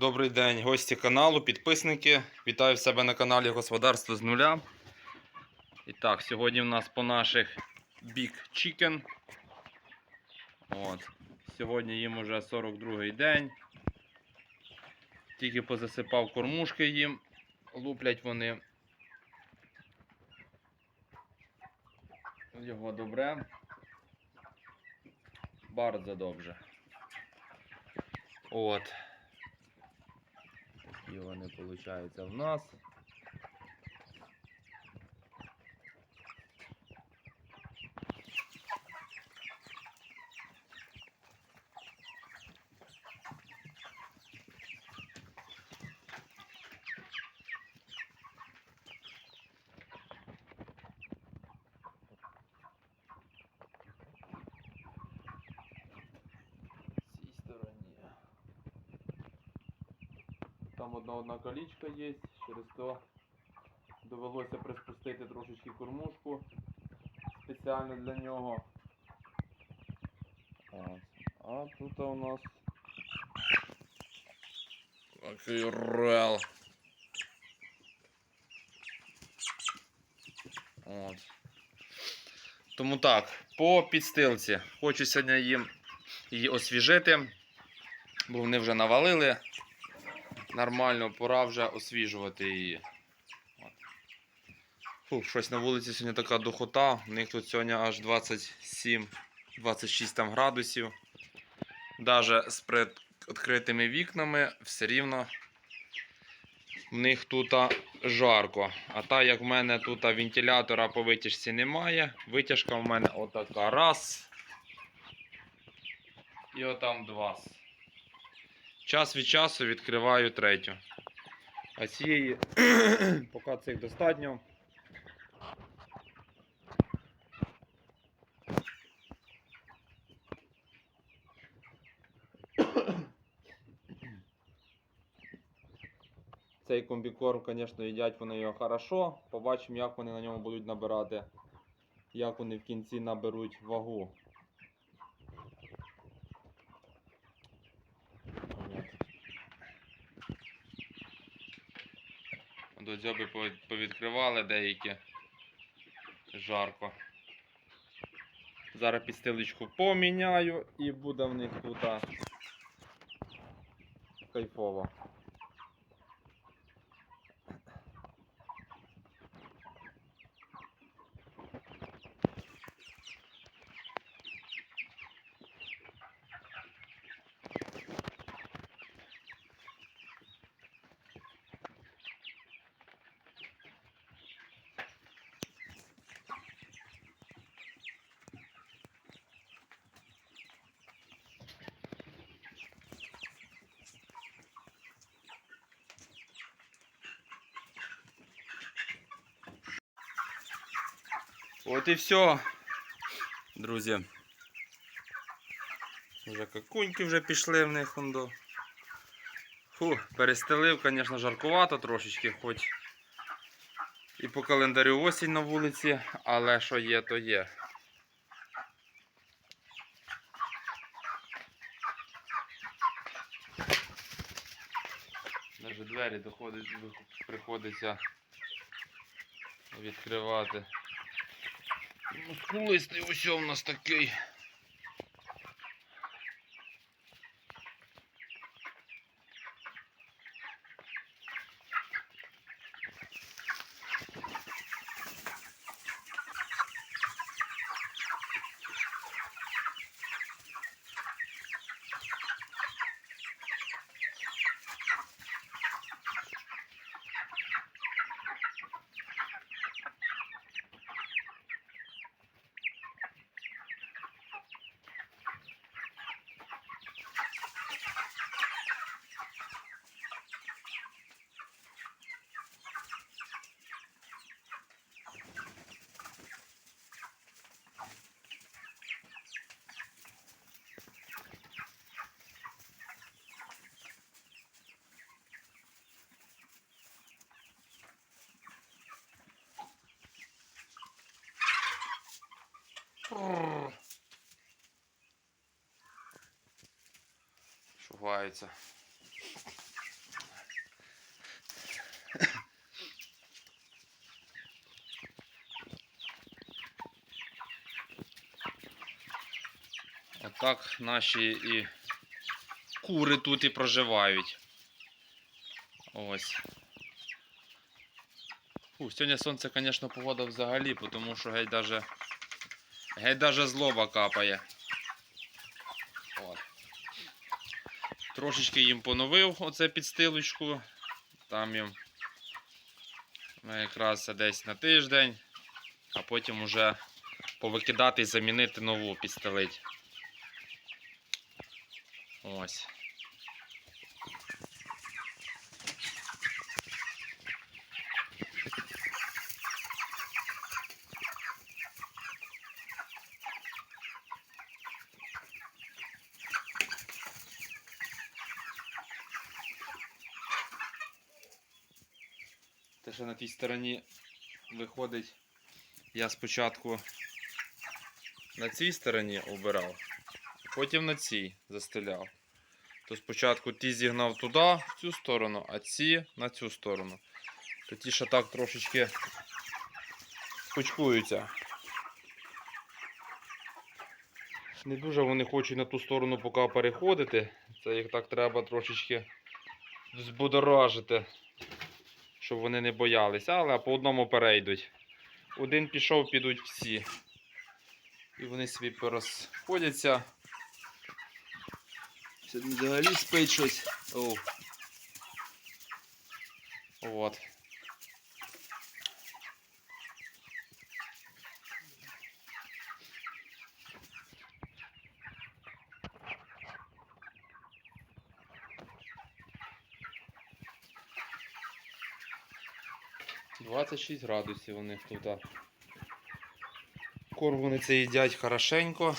Добрий день, гості каналу, підписники. Вітаю в себе на каналі Господарство з нуля. І так, сьогодні в нас по наших Big Chicken. От. Сьогодні їм уже 42-й день. Тільки позасипав кормушки їм. Луплять вони. Його добре. Bardzo добре. От. Такі вони виходить в нас. Там одна одна колічка є, через то довелося приспустити трошечки кормушку спеціально для нього. А тут у нас такий рел. От. Тому так, по підстилці. Хочу сьогодні їм її освіжити, бо вони вже навалили. Нормально, пора вже освіжувати її. Фу, щось на вулиці сьогодні така духота. У них тут сьогодні аж 27-26 там градусів. Навіть з відкритими вікнами все рівно в них тут жарко. А так як в мене тут вентилятора по витяжці немає, витяжка в мене отака раз. І отам два. Час від часу відкриваю третю. А цієї, поки цих достатньо. Цей комбікорм, звісно, їдять вони його хорошо. Побачимо, як вони на ньому будуть набирати, як вони в кінці наберуть вагу. До дзьоби повідкривали деякі. Жарко. Зараз підстилочку поміняю і буде в них тут кайфово. От і все, друзі. Вже какуньки вже пішли в них ондо. Фу, перестелив, звісно, жаркувато трошечки, хоч і по календарю осінь на вулиці, але що є, то є. Навіть двері доходить, приходиться відкривати. Мускулистий ось у нас такий. шугаються. Отак наші і кури тут і проживають. Ось. Фу, сьогодні сонце, звісно, погода взагалі, тому що геть даже, геть даже злоба капає. Трошечки їм поновив оце підстилочку. Там їм ну, якраз десь на тиждень, а потім уже повикидати і замінити нову підстелить. Ось. Те, що на тій стороні виходить, я спочатку на цій стороні обирав, потім на цій застеляв. То спочатку ті зігнав туди, в цю сторону, а ці на цю сторону. То ті ще так трошечки кучкуються. Не дуже вони хочуть на ту сторону поки переходити. Це їх так треба трошечки збудоражити, щоб вони не боялися, але по одному перейдуть. Один пішов, підуть всі. І вони собі порозходяться. Сьогодні взагалі спить щось. О. От. Двадцять шість градусів у них тут. Корм вони це їдять хорошенько.